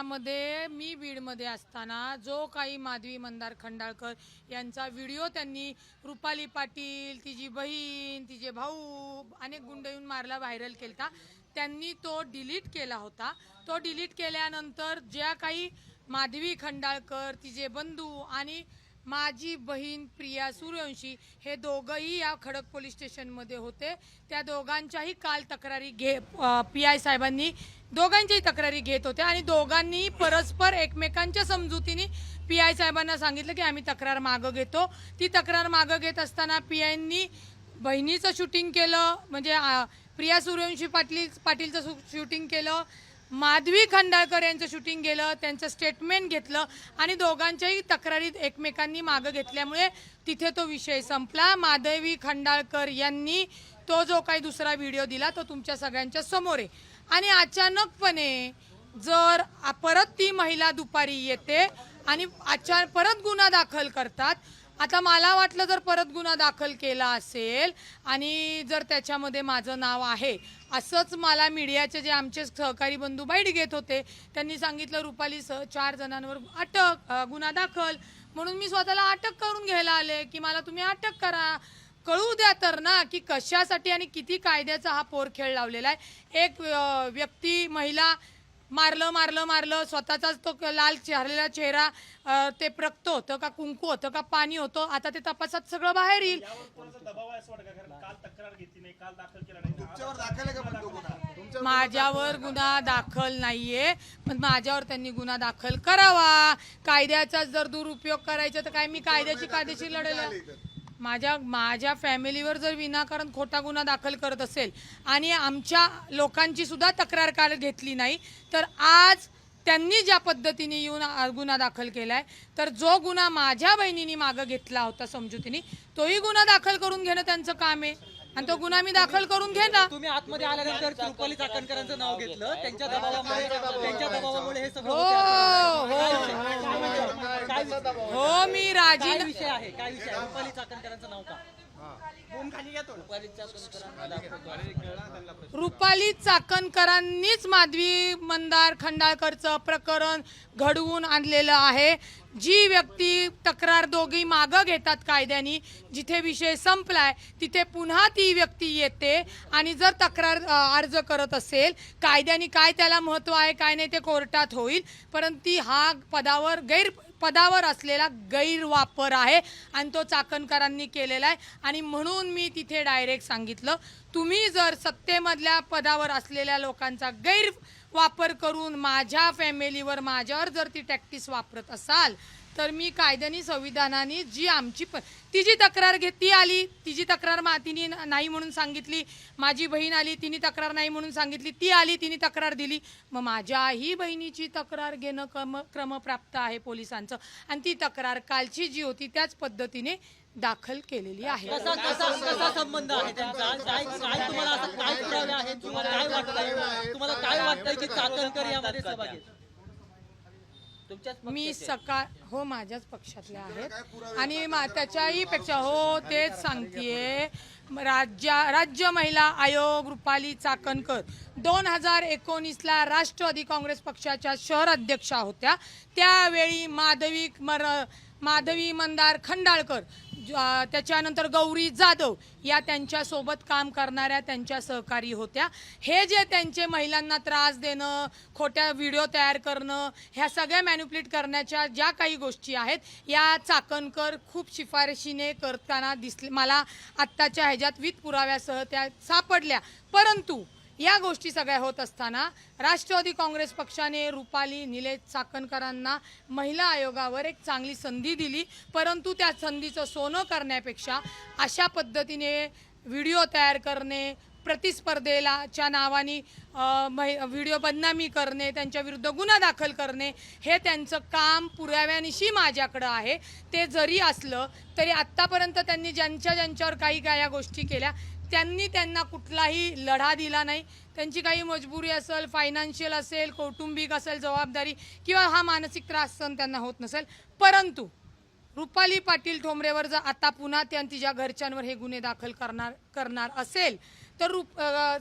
काळामध्ये मी बीडमध्ये असताना जो काही माधवी मंदार खंडाळकर यांचा व्हिडिओ त्यांनी रुपाली पाटील तिची बहीण तिचे भाऊ अनेक गुंड येऊन मारला व्हायरल केला त्यांनी तो डिलीट केला होता. तो डिलीट केल्यानंतर ज्या काही माधवी खंडाळकर तिचे बंधू आणि माझी बहीण प्रिया सूर्यवंशी हे दोघंही या खडक पोलीस स्टेशनमध्ये होते. त्या दोघांच्याही काल तक्रारी घे पी आय साहेबांनी दोघांच्याही तक्रारी घेत होत्या आणि दोघांनी परस्पर एकमेकांच्या समजुतीने पी आय साहेबांना सांगितलं की आम्ही तक्रार मागं घेतो. ती तक्रार मागं घेत असताना पी आयनी बहिणीचं शूटिंग केलं म्हणजे प्रिया सूर्यवंशी पाटील पाटीलचं शूटिंग केलं माधवी खंडाळकर यांचं शूटिंग गेलं त्यांचं स्टेटमेंट घेतलं आणि दोघांच्याही तक्रारीत एकमेकांनी मागं घेतल्यामुळे तिथे तो विषय संपला. माधवी खंडाळकर यांनी तो जो काही दुसरा व्हिडिओ दिला तो तुमच्या सगळ्यांच्या समोर आहे. आणि अचानकपणे जर परत ती महिला दुपारी येते आणि अचान परत गुन्हा दाखल करतात आता मला वाटलं जर परत गुन्हा दाखल केला असेल आणि जर त्याच्यामध्ये माझं नाव आहे असंच मला मीडियाचे जे आमचे सहकारी बंधू बाईट घेत होते त्यांनी सांगितलं रुपाली सह चार जणांवर अटक गुन्हा दाखल. म्हणून मी स्वतःला अटक करून घ्यायला आले की मला तुम्ही अटक करा. कळू द्या तर ना की कशासाठी आणि किती कायद्याचा हा पोरखेळ लावलेला आहे. एक व्यक्ती महिला मारलं मारलं मारलं स्वतःचाच तो क- लाल चेहऱ्याला चेहरा ते प्रक्त होतं का कुंकू होतं का पाणी होतं आता ते तपासात सगळं बाहेर येईल. आहे काल काल केला आहे माझ्यावर गुन्हा दाखल नाहीये पण माझ्यावर त्यांनी गुन्हा दाखल करावा. कायद्याचा जर दुरुपयोग करायचा तर काय मी कायद्याची कायदेशीर लढेल माझ्या माझ्या फॅमिलीवर जर विनाकारण खोटा गुन्हा दाखल करत असेल आणि आमच्या लोकांची सुद्धा तक्रार काल घेतली नाही तर आज त्यांनी ज्या पद्धतीने येऊन गुन्हा दाखल केलाय तर जो गुन्हा माझ्या बहिणीने मागं घेतला होता समजुतीने तोही गुन्हा दाखल करून घेणं त्यांचं काम आहे. आणि तो गुन्हा मी दाखल करून घेणार तुम्ही आतमध्ये आल्यानंतर रुपाली चाकणकरांचं नाव घेतलं. त्यांच्या दबावामुळे त्यांच्या दबावामुळे. हे सगळं हो होते हो. काय विषय- हो मी काय राजी विषय आहे? काय विषय आहे? रुपाली चाकणकरांचं नाव का? रुपाली चाकणकरांनीच माधवी मंदार खंडाळकरचं प्रकरण घडवून आणलेलं आहे. जी व्यक्ती तक्रार दोघी मागं घेतात कायद्याने जिथे विषय संपलाय तिथे पुन्हा ती व्यक्ती येते आणि जर तक्रार अर्ज करत असेल कायद्याने काय त्याला महत्त्व आहे काय नाही ते कोर्टात होईल परंतु हा पदावर गैर पदावर असलेला गैरवापर आहे आणि तो चाकणकरांनी केलेला आहे. आणि म्हणून मी तिथे डायरेक्ट सांगितलं तुम्ही जर सत्तेमधल्या पदावर असलेल्या लोकांचा गैर वापर करून माझ्या फॅमिलीवर माझ्यावर जर ती टॅक्टिस वापरत असाल तर मी कायद्याने संविधानाने जी आमची प तिची तक्रार घेत ती आली तिची तक्रार मा तिने नाही म्हणून सांगितली माझी बहीण आली तिने तक्रार नाही म्हणून सांगितली ती आली तिने तक्रार दिली मग माझ्याही बहिणीची तक्रार घेणं क्रम क्रमप्राप्त आहे पोलिसांचं आणि ती तक्रार कालची जी होती त्याच पद्धतीने दाखल केलेली आहे. कसा कसा कसा संबंध आहे त्यांचा? काय काय तुम्हाला असं काय पुरावे आहेत? तुम्हाला काय वाटतंय? तुम्हाला काय वाटतंय की चाकणकर यामध्ये सहभागी आहेत? तुमच्याच मी पक्षाचे. सकाळ हो माझ्याच पक्षातले आहेत. आणि मा- त्याच्याही पेक्षा हो तेच सांगतेय. राज्य राज्य महिला आयोग रुपाली चाकणकर. दोन हजार एकोणीसला राष्ट्रवादी काँग्रेस पक्षाच्या शहर अध्यक्षा होत्या. त्यावेळी माधवी मर माधवी मंदार खंडाळकर. त्याच्यानंतर गौरी जाधव या त्यांच्यासोबत काम करणाऱ्या त्यांच्या सहकारी होत्या. हे जे त्यांचे महिलांना त्रास देणं खोट्या व्हिडिओ तयार करणं ह्या सगळ्या मॅन्युप्लेट करण्याच्या ज्या काही गोष्टी आहेत या चाकणकर खूप शिफारशीने करताना दिसले मला आत्ताच्या ह्याच्यात विथ पुराव्यासह त्या सापडल्या. परंतु या गोष्टी सगळ्या होत असताना राष्ट्रवादी काँग्रेस पक्षाने रुपाली निलेश चाकणकरांना महिला आयोगावर एक चांगली संधी दिली. परंतु त्या संधीचं सोनं करण्यापेक्षा अशा पद्धतीने व्हिडिओ तयार करणे प्रतिस्पर्धेला च्या नावाने व्हिडिओ बदनामी करणे त्यांच्या विरुद्ध गुन्हा दाखल करणे हे त्यांचं काम पुराव्यानिशी माझ्याकडं आहे. ते जरी असलं तरी आत्तापर्यंत त्यांनी ज्यांच्या ज्यांच्यावर काही काय या गोष्टी केल्या त्यांनी त्यांना कुठलाही लढा दिला नाही. त्यांची काही मजबुरी असेल फायनान्शियल असेल कौटुंबिक असेल जबाबदारी किंवा हा मानसिक त्रास सहन त्यांना होत नसेल. परंतु रुपाली पाटील ठोंबरेवर जर आता पुन्हा त्या तिच्या घरच्यांवर हे गुन्हे दाखल करणार करणार असेल तर रुप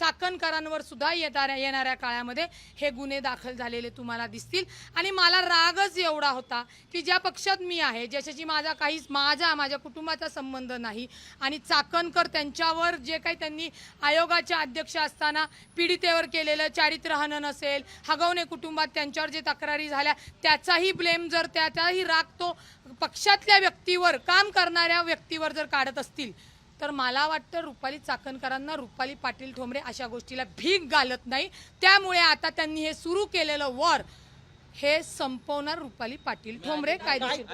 चाकणकरांवर सुद्धा येणाऱ्या येणाऱ्या काळामध्ये हे गुन्हे दाखल झालेले तुम्हाला दिसतील. आणि मला रागच एवढा होता की ज्या पक्षात मी आहे ज्याच्याशी माझा काहीच माझा माझ्या कुटुंबाचा संबंध नाही आणि चाकणकर त्यांच्यावर जे काही त्यांनी आयोगाच्या अध्यक्ष असताना पीडितेवर केलेलं चारित्रहनन असेल हगवणे कुटुंबात त्यांच्यावर जे तक्रारी झाल्या त्याचाही ब्लेम जर त्याचाही राग तो पक्षातल्या व्यक्तीवर काम करणाऱ्या व्यक्तीवर जर काढत असतील तर मला वाटतं रुपाली चाकणकरांना रुपाली पाटील ठोंबरे अशा गोष्टीला भीक घालत नाही. त्यामुळे आता त्यांनी हे सुरू केलेलं वॉर हे संपवणार रुपाली पाटील ठोंबरे काय कायदेशीर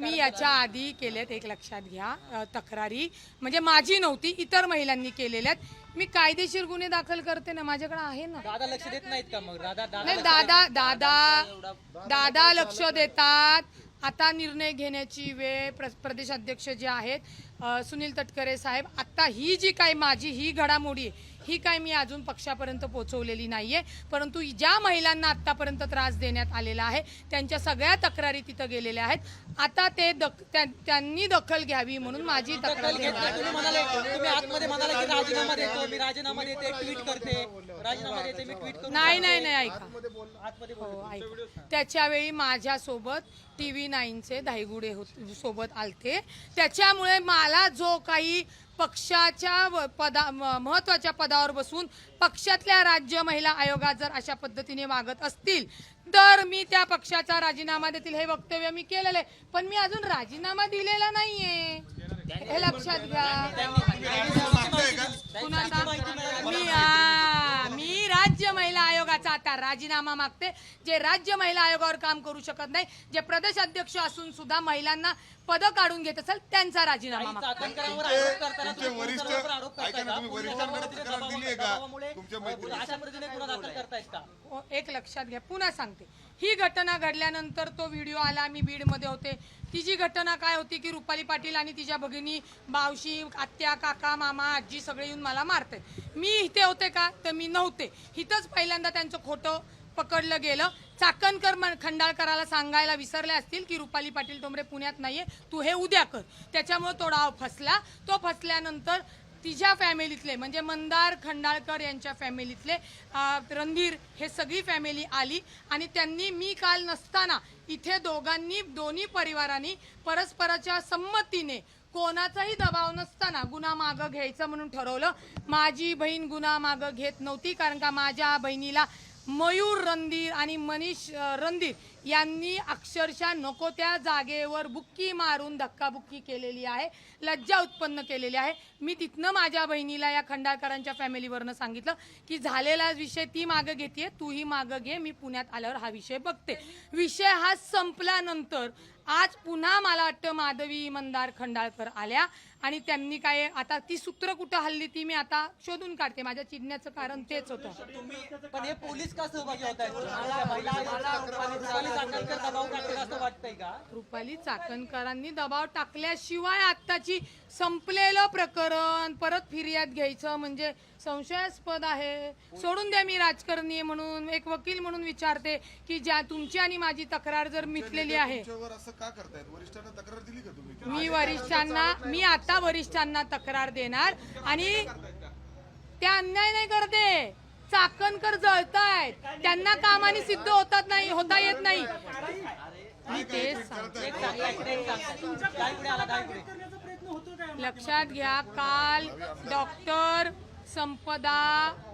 मी याच्या आधी केलेत एक लक्षात घ्या तक्रारी. म्हणजे माझी नव्हती इतर महिलांनी केलेल्यात. मी कायदेशीर गुन्हे दाखल करते ना माझ्याकडे आहे ना. दादा लक्ष देत नाहीत का मग? दादा दादा दादा दादा लक्ष देतात. आता निर्णय घेण्याची वेळ प्र प्रदेशाध्यक्ष जे आहेत सुनील तटकरे साहेब आत्ता ही जी काय माझी ही घडामोडी ही काय मी अजून पक्षापर्यंत पोहोचवलेली नाहीये. परंतु ज्या महिलांना आतापर्यंत त्रास देण्यात आलेला आहे त्यांच्या सगळ्या तक्रारी तिथं गेलेल्या आहेत. आता ते दक त्या- त्यांनी दखल घ्यावी म्हणून माझी तक्रार नाही. तुम्ही म्हणाले तुम्ही आतमध्ये म्हणाले की राजीनामा देतो मी राजीनामा देते ट्विट करते. राजीनामा देते मी ट्विट करते नाही नाही नाही ऐका. आतमध्ये बोल. हो ऐका. त्याच्यावेळी माझ्यासोबत टी व्ही नाईनचे धाईगुडे होत सोबत आलते. त्याच्यामुळे मला जो काही पक्षाच्या पदा म- महत्त्वाच्या पदावर बसून पक्षातल्या राज्य महिला आयोगात जर अशा पद्धतीने वागत असतील तर मी त्या पक्षाचा राजीनामा देतील हे वक्तव्य मी केलेलं आहे. पण मी अजून राजीनामा दिलेला नाहीये. हे लक्षात घ्या. कुणाचा? मी मी राज्य महिला आयोगाचा आता राजीनामा मागते जे राज्य महिला आयोगावर काम करू शकत नाही जे प्रदेश अध्यक्ष असून सुद्धा महिलांना पद काढून घेत असेल त्यांचा राजीनामा मागते. वरिष्ठ- एक लक्षात घ्या पुन्हा सांगते. ही घटना घडल्यानंतर तो व्हिडिओ आला मी बीडमध्ये होते. तिची घटना काय होती की रुपाली पाटील आणि तिच्या भगिनी मावशी आत्या काका मामा आजी सगळे येऊन मला मारते मी इथे होते का? तर मी नव्हते. इथंच पहिल्यांदा त्यांचं खोटं पकडलं गेलं. चाकणकर खंडाळकराला सांगायला विसरले असतील की रुपाली पाटील टोंबरे पुण्यात नाहीये. तू हे उद्या कर. त्याच्यामुळे तो डाव फसला. तो फसल्यानंतर तिच्या फॅमिलीतले म्हणजे मंदार खंडाळकर यांच्या फॅमिलीतले रणधीर हे सगळी फॅमिली आली आणि त्यांनी मी काल नसताना इथे दोघांनी दोन्ही परिवारांनी परस्पराच्या संमतीने कोणाचाही दबाव नसताना गुन्हा मागं घ्यायचं म्हणून ठरवलं. माझी बहीण गुन्हा मागं घेत नव्हती कारण का माझ्या बहिणीला मयूर रणधीर आणि मनीष रणधीर यांनी अक्षरशः नको त्या जागेवर बुक्की मारून धक्काबुक्की केलेली आहे लज्जा उत्पन्न केलेली आहे. मी तिथनं माझ्या बहिणीला या खंडाळकरांच्या फॅमिलीवरनं सांगितलं की झालेला विषय ती मागं घेते तूही मागं घे मी पुण्यात आल्यावर हा विषय बघते. विषय हा संपल्यानंतर आज पुन्हा मला वाटतं माधवी मंदार खंडाळकर आल्या आणि त्यांनी काय आता ती सूत्र कुठं हल्ली ती मी आता शोधून काढते माझ्या चिडण्याचं कारण तेच होतं. रुपाली चाकणकरांनी दबाव टाकल्याशिवाय आत्ताची संपलेलं प्रकरण परत फिर्याद घ्यायचं म्हणजे संशयास्पद आहे. सोडून द्या मी राजकारणी म्हणून एक वकील म्हणून विचारते की ज्या तुमची आणि माझी तक्रार जर मिटलेली आहे. तुमच्यावर असं का करतायत? वरिष्ठांना तक्रार दिली का तुम्ही? मी वरिष्ठांना मी आता वरिष्ठांना तक्रार देणार आणि त्या अन्याय नाही करते. चाकणकर जळतायत. त्यांना कामाने सिद्ध होतात नाही होता येत नाही. मी तेच लक्षात घ्या काल डॉक्टर संपदा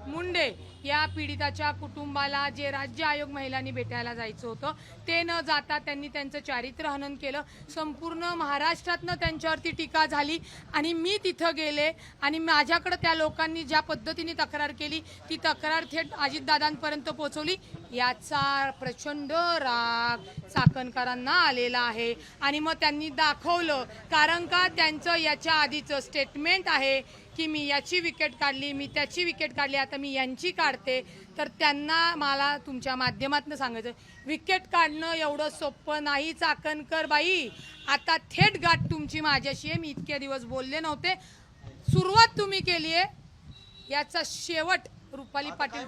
मुंडे या पीडिताच्या कुटुंबाला जे राज्य आयोग महिलांनी भेटायला जायचं होतं ते न जाता त्यांनी त्यांचं चारित्र्य हनन केलं. संपूर्ण महाराष्ट्रातनं त्यांच्यावरती टीका झाली आणि मी तिथं गेले आणि माझ्याकडं त्या लोकांनी ज्या पद्धतीने तक्रार केली ती तक्रार थेट अजितदादांपर्यंत पोहोचवली. याचा प्रचंड राग चाकणकरांना आलेला आहे आणि मग त्यांनी दाखवलं कारण का त्यांचं याच्या आधीचं स्टेटमेंट आहे की मी याची विकेट काढली मी त्याची विकेट काढली आता मी यांची काढते. तर त्यांना मला तुमच्या माध्यमातून सांगायचं विकेट काढणं एवढं सोपं नाही चाकणकर बाई. आता थेट गाठ तुमची माझ्याशी आहे. मी इतके दिवस बोलले नव्हते. सुरुवात तुम्ही केली आहे याचा शेवट रुपाली पाटील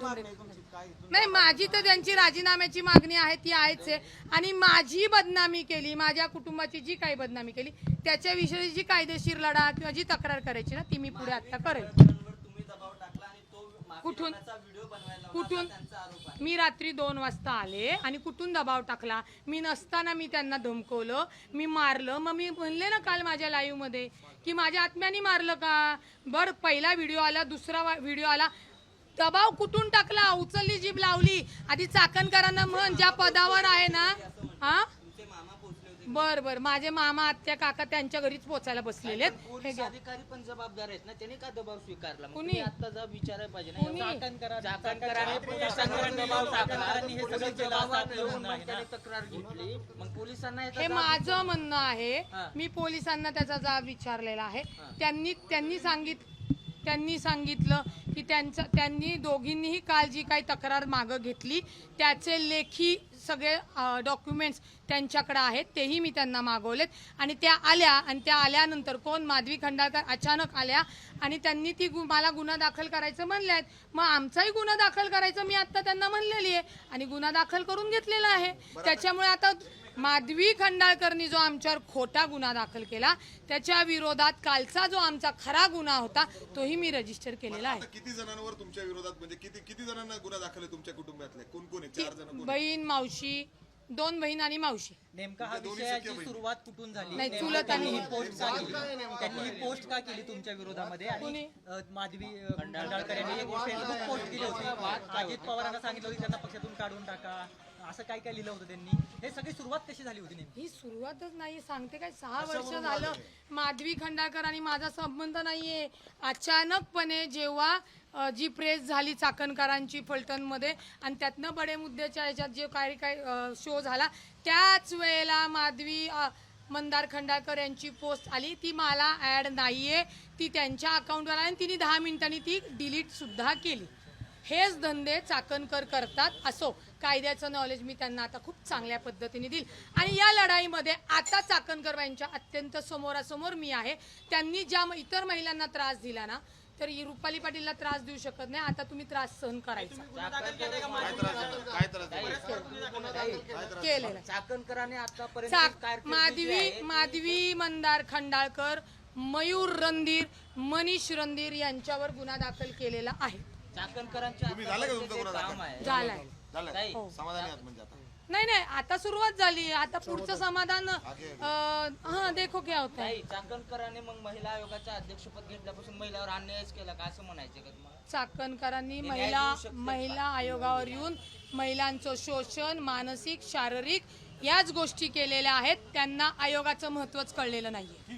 नाही माझी तर त्यांची राजीनाम्याची मागणी आहे ती आहेच आहे. आणि माझी बदनामी केली माझ्या कुटुंबाची जी काही बदनामी केली त्याच्याविषयी जी कायदेशीर लढा किंवा जी तक्रार करायची ना ती मी पुढे आता करेल कुठून? कुठून? मी रात्री दोन वाजता आले आणि कुठून दबाव टाकला? मी नसताना मी त्यांना धमकवलं मी मारलं. मग मी म्हणले ना काल माझ्या लाईव्हमध्ये की माझ्या आत्म्याने मारलं का? बर पहिला व्हिडिओ आला दुसरा व्हिडिओ आला. दबाव कुठून टाकला? उचलली जीभ लावली. आधी चाकणकरांना म्हण ज्या पदावर आहे ना हा? तुमचे मामा पोहोचले होते बर बर. माझे मामा आत्या काका त्यांच्या घरीच पोचायला बसलेले हे अधिकारी पण जबाबदार आहेत ना? त्यांनी का दबाव स्वीकारला? कुणी? आता विचारायला पाहिजे हे तक्रार घेतली. मग पोलिसांना हे माझं म्हणणं आहे. मी पोलिसांना त्याचा जाब विचारलेला आहे. त्यांनी त्यांनी सांगित त्यांनी सांगितलं की त्यांचं त्यांनी दोघींनीही काल जी काही तक्रार मागं घेतली त्याचे लेखी सगळे डॉक्युमेंट्स त्यांच्याकडे आहेत तेही मी त्यांना मागवलेत. आणि त्या आल्या आणि त्या आल्यानंतर कोण? माधवी खंडाळकर अचानक आल्या आणि त्यांनी ती गु- मला गुन्हा दाखल करायचं म्हणले आहेत मग आमचाही गुन्हा दाखल करायचं मी आता त्यांना म्हणलेली आहे आणि गुन्हा दाखल करून घेतलेला आहे. त्याच्यामुळे आता माधवी खंडाळकरनी जो आमच्यावर खोटा गुन्हा दाखल केला त्याच्या विरोधात कालचा जो आमचा खरा गुन्हा होता तोही मी रजिस्टर केलेला आहे. किती जणांवर तुमच्या विरोधात म्हणजे किती किती जणांना गुन्हा दाखल आहे तुमच्या कुटुंबातले? कोण कोण आहे? चार जण? बहीण मावशी दोन बहीण आणि मावशी. नेमका हा म्हणजे विषयाची. सुरुवात कुठून झाली? नाही, नेमकं चुलत त्यांनी आणि- ही पोस्ट का केली? त्यांनी ही पोस्ट का केली तुमच्या विरोधामध्ये? आणि? अ, माधवी अ, खंडाळकर यांनी एक फेसबुक पोस्ट केली होती. अजित पवारांना सांगितलं होतं त्यांना पक्षातून काढून टाका. असं काय काय लिहिलं होतं त्यांनी? हे सगळी सुरुवात कशी झाली होती नेमकी? ही सुरुवातच नाही सांगते काय? सहा वर्ष झालं माधवी खंडाळकर आणि माझा संबंध नाहीये. अचानकपणे जेव्हा अ, जी प्रेस झाली चाकणकरांची फलटणमध्ये आणि त्यातनं बडे मुद्द्याच्या ह्याच्यात जे काही काही शो झाला त्याच वेळेला माधवी अ, मंदार खंडाळकर यांची पोस्ट आली. ती मला ऍड नाहीये. ती त्यांच्या अकाउंटवर आली आणि तिने दहा मिनिटांनी ती डिलीट सुद्धा केली. हेच धंदे चाकणकर करतात असो. कायद्याचं नॉलेज मी त्यांना आता खूप चांगल्या पद्धतीने देईल. आणि या लढाईमध्ये आता चाकणकर यांच्या अत्यंत समोरासमोर मी आहे. त्यांनी ज्या इतर महिलांना त्रास दिला ना तर ही रुपाली पाटीलला त्रास देऊ शकत नाही. आता तुम्ही त्रास सहन करायचा? केलेला माधवी माधवी मंदार खंडाळकर मयूर रणधीर मनीष रणधीर यांच्यावर गुन्हा दाखल केलेला आहे. चाकणकरांच्या तुम्ही झालं का आतापर्यंत तुमचा जे गुन्हा काम दाखल? आहे झालाय. झालं. ताई, समाधानी आहात म्हणजे आता. नाही नाही आता सुरुवात झाली. आता पुढचं समाधान अं, हा देखो क्या होता है ताई, चाकणकरांनी मग महिला आयोगाचं अध्यक्षपद घेतल्यापासून महिलावर अन्यायच केला का असं म्हणायचं का तुम्हाला? चाकणकरांनी न्याय महिला देऊ महिला आयोगावर येऊन महिलांचं शोषण मानसिक शारीरिक याच गोष्टी केलेल्या आहेत. त्यांना आयोगाचं महत्वच कळलेलं नाहीये.